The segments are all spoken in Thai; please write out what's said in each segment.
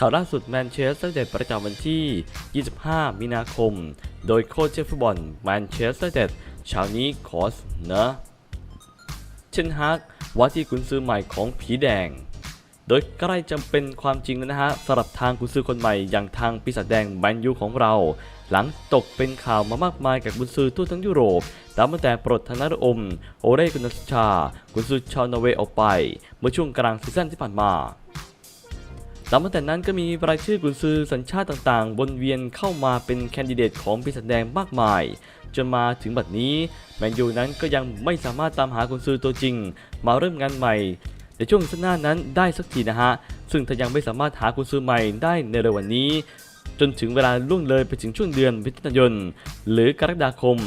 ข่าวล่าสุดแมนเชสเตอร์ยูไนเต็ดประจำวันที่ 25 มีนาคม โดยโค้ชเชฟฟุตบอลแมนเชสเตอร์ยูไนเต็ดเช้านี้ขอเสนอเชนฮากว่าที่กุนซือใหม่ของผีแดง โดยใกล้จะเป็นความจริงแล้วนะฮะสำหรับทางกุนซือคนใหม่อย่างทางปีศาจแดงแมนยูของเรา หลังตกเป็นข่าวมามากมายกับกุนซือทั่วทั้งยุโรปนับตั้งแต่ปลดธนารอม โอเรกุนสชา กุนซือชาวนอร์เวย์ออกไป เมื่อช่วงกลางซีซั่นที่ผ่านมา หลังจากนั้นก็มีรายชื่อกุนซือสัญชาติต่างๆ วนเวียนเข้ามาเป็นแคนดิเดตของปีศาจแดงมากมาย จนมาถึงบัดนี้แมนยูนั้นก็ยังไม่สามารถตามหากุนซือตัวจริง มาเริ่มงานใหม่ในช่วงซีซั่นหน้านั้นได้สักทีนะฮะ ซึ่งถ้ายังไม่สามารถหากุนซือใหม่ได้ในเร็ววันนี้ จนถึงเวลาล่วงเลยไปถึงช่วงเดือนมิถุนายนหรือกรกฎาคม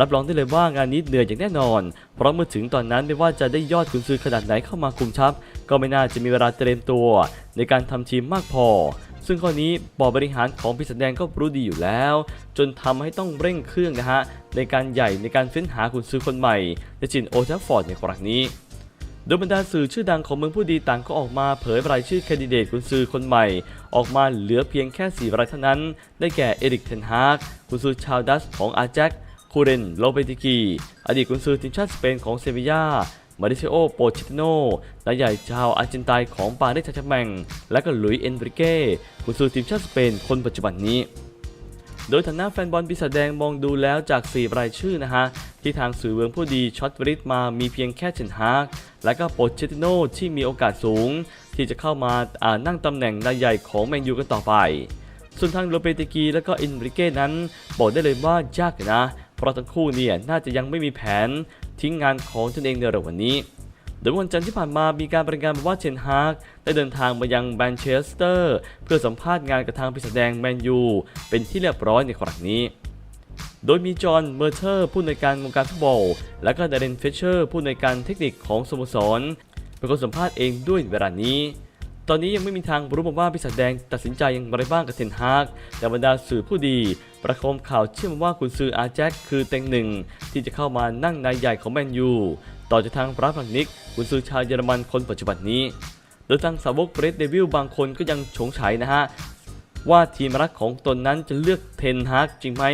รับรองได้เลยว่างานนี้เหนื่อยอย่างแน่นอน เพราะเมื่อถึงตอนนั้นไม่ว่าจะได้ยอดกุนซือขนาดไหนเข้ามาคุมทัพ ก็ไม่น่าจะมีเวลาเตรียมตัว ในการทำทีมมากพอ ซึ่งข้อนี้บอร์ดบริหารของพิษแดงก็รู้ดีอยู่แล้ว จนทำให้ต้องเร่งเครื่องนะฮะในการใหญ่ในการเฟ้นหากุนซือคนใหม่ในจินโอทัฟฟอร์ดในครั้งนี้โดยบรรดาสื่อชื่อดังของเมืองผู้ดีต่างก็ออกมาเผยรายชื่อแคนดิเดตกุนซือคนใหม่ ออกมาเหลือเพียงแค่ 4 รายเท่านั้น ได้แก่เอริกเทนฮากกุนซือชาวดัชของอาแจ็ค คูเรนโลเปติกี อดีตกุนซือทีมชาติสเปนของเซบียามาริเชโอ โปชิตโนนายใหญ่ชาวอาร์เจนตินของปารีสแซงต์แชร์แมงและก็หลุยส์เอนริเก้กุนซือทีมชาติสเปนคนปัจจุบันนี้ โดยฐานะแฟนบอลปีศาจแดงมองดูแล้วจาก 4 รายชื่อนะฮะ ที่ทางสื่อเมืองผู้ดีช็อตวริตมามีเพียงแค่เชนฮากและก็โปเชติโนที่มีโอกาสสูง ที่จะเข้ามาอ่านั่งตำแหน่งนายใหญ่ของแมนยูกันต่อไป ส่วนทางโรเปติกีและก็อินริเก้นั้นบอกได้เลยว่ายากอยู่นะ เพราะทั้งคู่เนี่ยน่าจะยังไม่มีแผนทิ้งงานของตนเองในเร็ววันนี้โดยวันจันทร์ที่ผ่านมามีการรายงานมาว่าเชนฮากได้เดินทางมายังแมนเชสเตอร์ เพื่อสัมภาษณ์งานกับทางปีศาจแดงแมนยูเป็นที่เรียบร้อยในครั้งนี้ โดยมีจอห์นเมอร์เทอร์ผู้ในวยการวงการฟุตบอล และก็เดเรนเฟเชอร์ผู้ในวยการเทคนิคของสโมสรเป็นคนสัมภาษณ์เองด้วยเวลานี้ ตอนนี้ยังไม่มีทางรู้มาว่าปีศาจแดงตัดสินใจอย่างไรบ้างกับเทนฮากแต่บรรดาสื่อผู้ดี ประโคมข่าวเชื่อมว่ากุนซืออาแจ็คคือเต็งหนึ่งที่จะเข้ามานั่งนายใหญ่ของแมนยู ต่อจากทางบราฟังนิกกุนซือชาวเยอรมันคนปัจจุบันนี้ โดยทางสาวกเบรดเดวิลบางคนก็ยังฉงฉายนะฮะว่าทีมรักของตนนั้นจะเลือกเทนฮากจริงไหม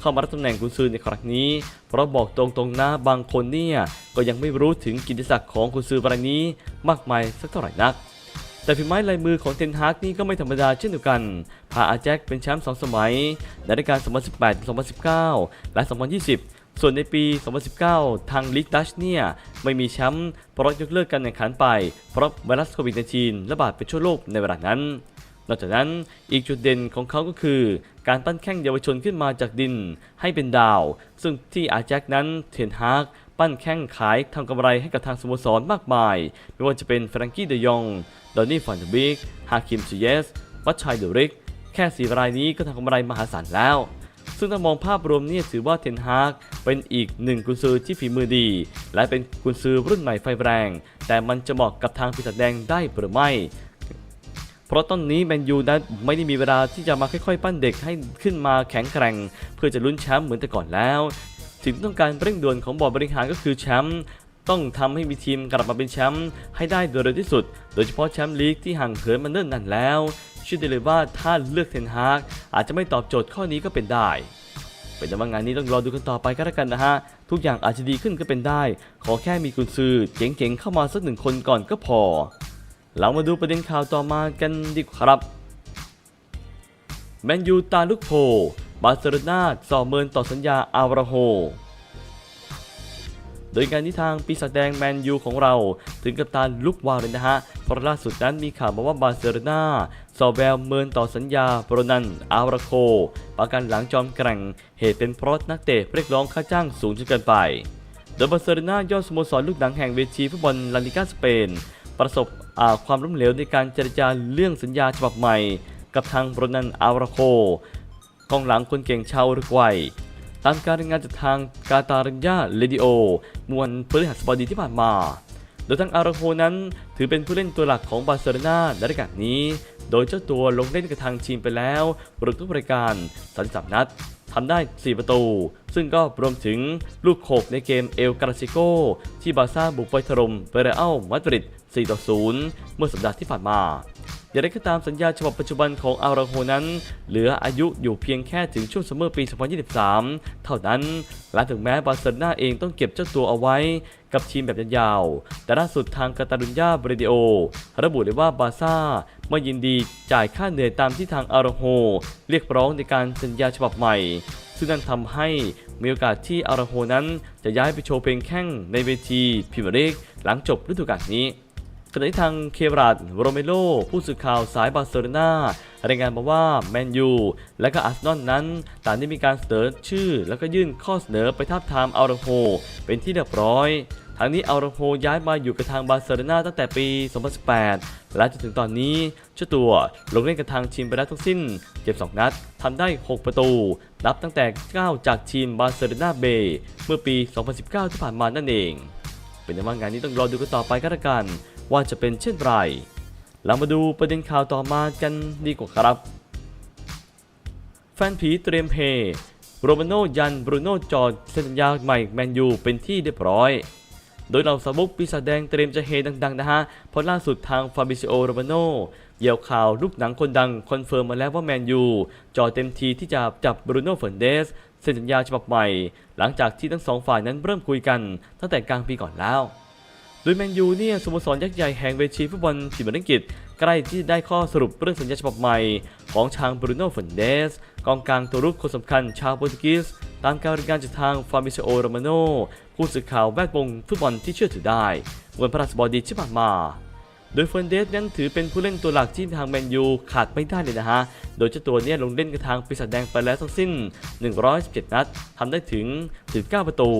เข้ามารับตำแหน่งกุนซือในครั้งนี้ เพราะบอกตรงๆนะบางคนเนี่ย ก็ยังไม่รู้ถึงกิติศักดิ์ของกุนซือรายนี้มากมายสักเท่าไหร่นัก แต่ฝีไม้ลายมือของเทนฮากนี่ก็ไม่ธรรมดาเช่นเดียวกัน พาอาแจ็คเป็นแชมป์2สมัย ในรายการ 2018 2019 และ 2020 ส่วนในปี 2019 ทางลีกดัชเนี่ยไม่มีแชมป์เพราะยกเลิกการแข่งขันไป เพราะไวรัสโควิด -19 ระบาดไปทั่วโลกในเวลานั้นนอกจากนั้นอีกจุดเด่นของเขาก็คือ การปั้นแข้งเยาวชนขึ้นมาจากดินให้เป็นดาว ซึ่งที่อาแจ็คนั้นเทนฮากปั้นแข้งขายทำกำไรให้กับทางสโมสรมากมาย ไม่ว่าจะเป็นแฟรงกี้เดยองดอนนี่ฟันเดบิกฮาคิมซูเยส วัชชัยเดริก แค่สีรายนี้ก็ทำกำไรมหาศาลแล้ว ซึ่งถ้ามองภาพรวมนี่ถือว่าเทนฮากเป็นอีกหนึ่งกุนซือที่ฝีมือดี และเป็นกุนซือรุ่นใหม่ไฟแรง แต่มันจะเหมาะกับทางปีศาจแดงได้หรือไม่เพราะตอนนี้แมนยูนั้นไม่ได้มีเวลาที่จะมาค่อยๆ ปั้นเด็กให้ขึ้นมาแข็งแกร่ง เพื่อจะลุ้นแชมป์เหมือนแต่ก่อนแล้วสิ่งที่ต้องการเร่งด่วนของบอร์ดบริหารก็คือแชมป์ ต้องทำให้มีทีมกลับมาเป็นแชมป์ให้ได้โดยเร็วที่สุด โดยเฉพาะแชมป์ลีกที่ห่างเหินมาเนิ่นนานแล้วเชื่อได้เลยว่าถ้าเลือกเทนฮากอาจจะไม่ตอบโจทย์ข้อนี้ก็เป็นได้เป็นแต่ว่างานนี้ต้องรอดูกันต่อไปก็แล้วกันนะฮะ ทุกอย่างอาจจะดีขึ้นก็เป็นได้ ขอแค่มีกุญซือเจ๋งๆเข้ามาสักหนึ่งคนก่อนก็พอ เรามาดูประเด็นข่าวต่อมากันดีกว่าครับแมนยูตาลุกโพบาร์เซโลนาสอเมินต่อสัญญาอาราโฮ โดยการที่ทางปีศาจแดงแมนยูของเรา ถึงกับตาลุกวาวเลยนะฮะเพราะล่าสุดนั้นมีข่าวมาว่าบาร์เซโลนาสอบแววเมินต่อสัญญาโปรนันอาราโค ประกันหลังจอมแกร่ง เหตุเป็นเพราะนักเตะเรียกร้องค่าจ้างสูงจนเกินไป โดยบาร์เซโลนายอดสโมสรลูกหนังแห่งเวทีฟุตบอลลาลิกาสเปน ประสบความล้มเหลวในการเจรจาเรื่องสัญญาฉบับใหม่ กับทางโปรนันอาราโคกองหลังคนเก่งชาวอุรุกวัย ตามการรายงานจากทางกาตารัญญาเลดิโอมวนพฤหัสบดีที่ผ่านมา โดยทางอาราโคนั้นถือเป็นผู้เล่นตัวหลักของบาร์เซโลนาในรายการนี้ โดยเจ้าตัวลงเล่นกับทางทีมไปแล้วรวมทุกรายการ33นัดทำได้ 4 ประตู ซึ่งก็รวมถึงลูกโขกในเกมเอลกาซิโกที่บาร์ซ่าบุกไปถล่มเบเรอัลมาดริด4-0เมื่อสัปดาห์ที่ผ่านมา อย่างไรก็ตามสัญญาฉบับปัจจุบันของอาราโฮนั้น เหลืออายุอยู่เพียงแค่ถึงช่วงซัมเมอร์ปี 2023 เท่านั้น และถึงแม้บาร์เซโลนาเองต้องเก็บเจ้าตัวเอาไว้กับทีมแบบยาวๆ แต่ล่าสุดทางกาตาลุญญาเบรดิโอ ระบุเลยว่าบาซ่าไม่ยินดีจ่ายค่าเหนื่อยตามที่ทางอาราโฮเรียกร้องในการสัญญาฉบับใหม่ ซึ่งนั่นทำให้มีโอกาสที่อาราโฮนั้นจะย้ายไปโชว์เพลงแข่งในเวทีพรีเมียร์ลีกหลังจบฤดูกาลนี้ ณะที่ทางเคบรัดโรเมโลผู้สื่อข่าวสายบาร์เซโลนารายงานมาว่าแมนยูและก็อาร์เซนอลนั้นต่างได้มีการเสนอชื่อ แล้วก็ยื่นข้อเสนอไปทับทามอัลโรโฮเป็นที่เรียบร้อยทางนี้อัลโรโฮย้ายมาอยู่กับทางบาร์เซโลนาตั้งแต่ปี 2018 และจนถึงตอนนี้เจ้าตัวลงเล่นกับทางทีมไปแล้วทั้งสิ้นเก็บ2นัดทำได้ 6 ประตู นับตั้งแต่ก้าจากทีมบาร์เซโลนาเบย์เมื่อปี 2019 ที่ผ่านมานั่นเอง เป็นยังไงงานนี้ต้องรอดูกันต่อไปก็แล้วกัน ว่าจะเป็นเช่นไร เรามาดูประเด็นข่าวต่อมากันดีกว่าครับ แฟนผีเตรียมเพโรมาโนยันบรูโนจอร์เซ็นสัญญาใหม่แมนยูเป็นที่เรียบร้อย โดยเหล่าสาวกปีศาจแดงเตรียมจะเฮดังๆนะฮะเพราะล่าสุดทางฟาบิซิโอโรมาโนเยี่ยวข่าวลูกหนังคนดังคอนเฟิร์มมาแล้วว่าแมนยูจอเต็มทีที่จะจับบรูโน่เฟร์นเดสเซ็นสัญญาฉบับใหม่ หลังจากที่ทั้งสองฝ่ายนั้นเริ่มคุยกันตั้งแต่กลางปีก่อนแล้ว โดยแมนยูเนี่ยสโมสรยักษ์ใหญ่แห่งเวทีฟุตบอลทีมอังกฤษ ใกล้ที่ได้ข้อสรุปเรื่องสัญญาฉบับใหม่ ของทางบรูโน่เฟนเดสกองกลางตัวรุกคนสำคัญชาวโปรตุเกสตามการรายงานจากทางฟาบิซิโอโรมาโนผู้สื่อข่าวแวดวงฟุตบอลที่เชื่อถือได้วันพฤหัสบดีที่ผ่านมา โดยเฟร์นเดสนั้นถือเป็นผู้เล่นตัวหลักที่ทางแมนยูขาดไม่ได้เลยนะฮะ โดยเจ้าตัวเนี่ยลงเล่นกับทางปีศาจแดงไปแล้วทั้งสิ้น 117 นัดทำได้ถึง 19 ประตู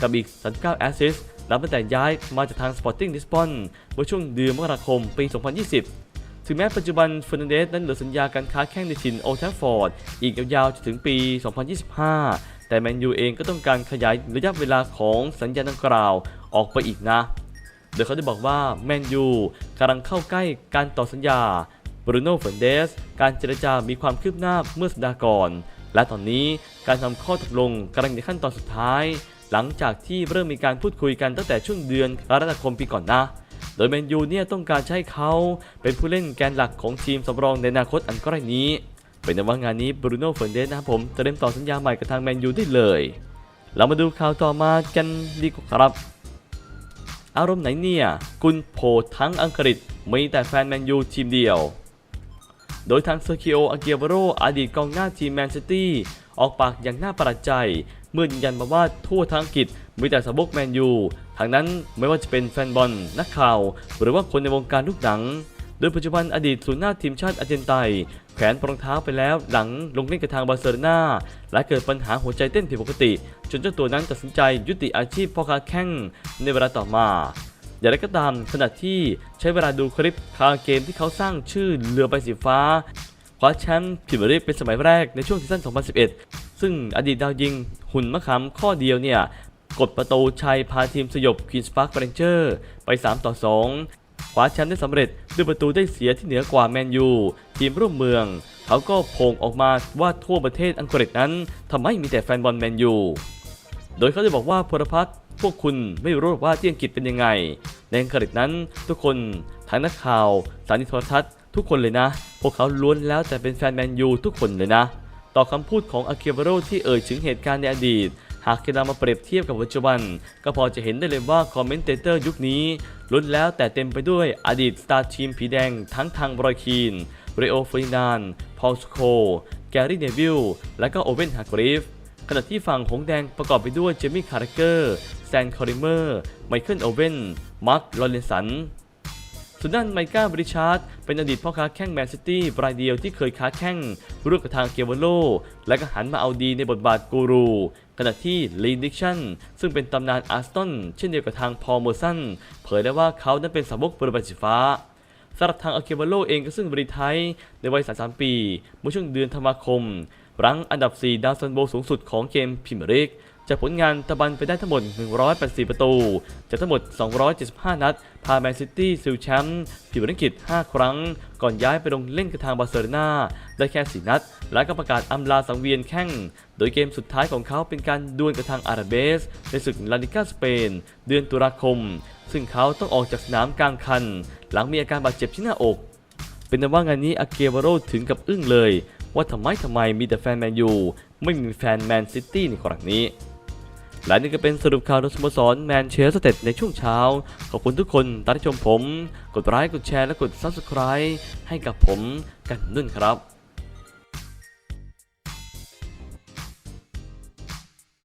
กับอีก 39 แอสซิสต์ นับตั้งแต่ย้ายมาจากทาง Sporting Lisbon เมื่อช่วงเดือนมกราคมปี 2020 ถึงแม้ปัจจุบันเฟอร์นันเดสนั้นเหลือสัญญาการค้าแข่งในถิ่นโอลด์แทฟฟอร์ดอีกยาวๆจนถึงปี 2025 แต่แมนยูเองก็ต้องการขยายระยะเวลาของสัญญาดังกล่าวออกไปอีกนะ โดยเขาได้บอกว่าแมนยูกำลังเข้าใกล้การต่อสัญญาบรูโน่เฟนเดส การเจรจามีความคืบหน้าเมื่อสัปดาห์ก่อน และตอนนี้การทำข้อตกลงกำลังในขั้นตอนสุดท้าย หลังจากที่เริ่มมีการพูดคุยกันตั้งแต่ช่วงเดือนกรกฎาคมปีก่อนนะ โดยแมนยูเนี่ยต้องการใช้เขาเป็นผู้เล่นแกนหลักของทีมสำรองในอนาคตอันใกล้นี้ เป็นในว่างานนี้บรูโน่เฟรนเดสนะครับผมเรียมต่อสัญญาใหม่กับทางแมนยูได้เลย เรามาดูข่าวต่อมากันดีกว่าครับ อารมณ์ไหนเนี่ยกุนโผทั้งอังกฤษมีแต่แฟนแมนยูทีมเดียว โดยทางเซอร์คิโออาเกียโวโรอดีตกองหน้าทีมแมนซิตี้ออกปากอย่างน่าประหลาดใจ เมื่อยืนยันมาว่าทั่วทั้งอังกฤษมีแต่สาวกแมนยูทางนั้นไม่ว่าจะเป็นแฟนบอลนักข่าว หรือว่าคนในวงการลูกหนัง โดยปัจจุบันอดีตศูนย์หน้าทีมชาติอาร์เจนไตนแขวนรองเท้าไปแล้วหลังลงเล่นกับทางบาร์เซโลนาและเกิดปัญหาหัวใจเต้นผิดปกติ จนเจ้าตัวนั้นตัดสินใจยุติอาชีพพ่อค้าแข้งในเวลาต่อมาอย่างไรก็ตามขณะที่ใช้เวลาดูคลิปคาเกมที่เขาสร้างชื่อเรือใบสีฟ้าคว้าแชมป์พรีเมียร์ลีกเป็นสมัยแรกในช่วงซีซั่น 2011 ซึ่งอดีตดาวยิงหุ่นมะขามข้อเดียวเนี่ยกดประตูชัยพาทีมสยบควีนสปาร์คเรนเจอร์ไป 3 ต่อ 2 คว้าแชมป์ได้สำเร็จด้วยประตูได้เสียที่เหนือกว่าแมนยู ทีมร่วมเมือง เขาก็โผงออกมาว่าทั่วประเทศอังกฤษนั้นทำไมมีแต่แฟนบอลแมนยู โดยเขาได้บอกว่าพลพัฒน์พวกคุณไม่รู้ว่าที่อังกฤษเป็นยังไง ในอังกฤษนั้นทุกคนทั้งนักข่าว สถานีโทรทัศน์ ทุกคนเลยนะ พวกเขาล้วนแล้วแต่เป็นแฟนแมนยูทุกคนเลยนะ ต่อคำพูดของอาเคียเวโรที่เอ่ยถึงเหตุการณ์ในอดีต หากจะนำมาเปรียบเทียบกับปัจจุบัน ก็พอจะเห็นได้เลยว่าคอมเมนเตเตอร์ยุคนี้ล้นแล้วแต่เต็มไปด้วยอดีตสตาร์ทีมผีแดงทั้งทางบรอยคีนเรโอเฟรินานพอลสโค แกรี่เนวิลและก็โอเวนฮากริฟขณะที่ฝั่งหงแดงประกอบไปด้วยเจมี่คาร์เกอร์แซนคอริเมอร์ ไมเคิลโอเวนมาร์คลอเรนสัน ส่วนด้านไมก้าบริชาร์ดเป็นอดีตพ่อค้าแข้งแมนซิตี้รายเดียวที่เคยค้าแข้งร่วมกับทางเกียวโล และก็หันมาเอาดีในบทบาทกูรู ขณะที่ลีดิกชันซึ่งเป็นตำนานอาร์สตันเช่นเดียวกับทางพอลเมอร์สันเผยได้ว่าเขานั้นเป็นสาวกบริบาลสีฟ้าสำหรับทางอาเกวโลเองก็ซึ่งบริไทยในวัย 33 ปีเมื่อช่วงเดือนธันวาคม รั้งอันดับ 4 ดาวซันโบสูงสุดของเกมพรีเมียร์ลีก จากผลงานตะบันไปได้ทั้งหมด 184 ประตู จากทั้งหมด 275 นัด พาแมนซิตี้ซิลแชมป์พรีเมียร์ลีกอังกฤษ5ครั้ง ก่อนย้ายไปลงเล่นกับทางบาร์เซโลนาได้แค่ 4 นัด และก็ประกาศอำลาสังเวียนแข่ง โดยเกมสุดท้ายของเขาเป็นการดวลกับทางอาราเบส ในศึกลาลิกาสเปน เดือนตุลาคม ซึ่งเขาต้องออกจากสนามกลางคัน หลังมีอาการบาดเจ็บที่หน้าอก เป็นเป็นแต่ว่างานนี้อาเกวาโรถึงกับอึ้งเลยว่าทำไมทำไมมีแต่แฟนแมนยูไม่มีแฟนแมนซิตี้ในครั้งนี้ และนี่ก็เป็นสรุปข่าวสโมสรแมนเชสเตอร์ในช่วงเช้า ขอบคุณทุกคนที่ชมผม กดไลค์กดแชร์และกด Subscribe ให้กับผมกันนุ่นครับ